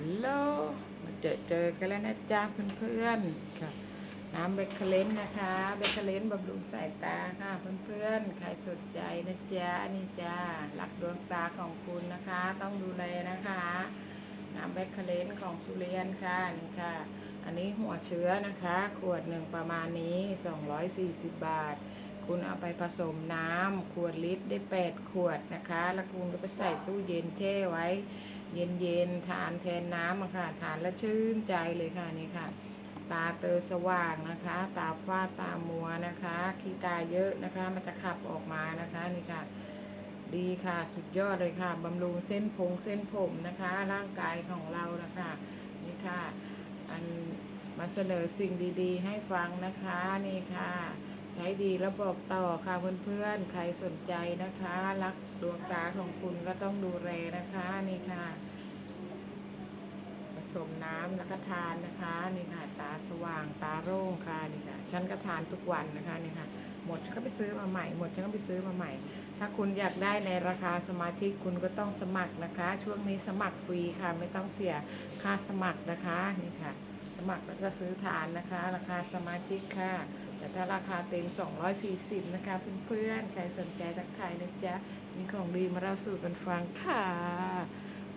ฮัลโหลมาเจอเจอกันแล้วนะจ๊ะเพื่อนๆค่ะน้ำเบคเคเลนนะคะเบคเคเลนบำรุงสายตาค่ะเพื่อนๆ ใครสนใจนะจ๊ะนี่จ้ารักดวงตาของคุณนะคะ ต้องดูแลนะคะ น้ำเบคเคเลนของสุเรียนค่ะนี่ค่ะ อันนี้หัวเชื้อนะคะ ขวดหนึ่งประมาณนี้ 240 บาท คุณเอาไปผสมน้ำขวดลิตรได้ 8 ขวดนะคะ แล้วคุณก็ไปใส่ตู้เย็นแช่ไว้ เย็นๆทานแทนน้ำอะค่ะ ทานแล้วชื่นใจเลยค่ะนี่ค่ะ ตาเตอสว่างนะคะ ตาฝ้าตามัวนะคะขี้ตาเยอะนะคะ มันจะขับออกมานะคะนี่ค่ะ ดีค่ะสุดยอดเลยค่ะบำรุงเส้นพงเส้นผมนะคะ ร่างกายของเรานะคะนี่ค่ะ อันมาเสนอสิ่งดี ๆ ให้ฟังนะคะนี่ค่ะ ช้ดีแล้วบอกต่อค่ะเพื่อนๆ ใครสนใจนะคะ รักดวงตาของคุณก็ต้องดูแลนะคะนี่ค่ะ ผสมน้ำแล้วก็ทานนะคะนี่ค่ะ ตาสว่างตาโร่งค่ะนี่ค่ะฉันก็ทานทุกวันนะคะนี่ค่ะ หมดฉันก็ไปซื้อมาใหม่ หมดฉันก็ไปซื้อมาใหม่ ถ้าคุณอยากได้ในราคาสมาชิกคุณก็ต้องสมัครนะคะ ช่วงนี้สมัครฟรีค่ะ ไม่ต้องเสียค่าสมัครนะคะนี่ค่ะ สมัครแล้วก็ซื้อทานนะคะ ราคาสมาชิกค่ะ แต่ถ้าราคาเต็ม 240 นะคะ เพื่อนๆ ใครสนใจทักทายนะจ๊ะ มีของดีมาเล่าสู่กันฟังค่ะ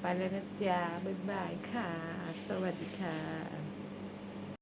ไปแล้วนะจ๊ะ บ๊ายบายค่ะ สวัสดีค่ะ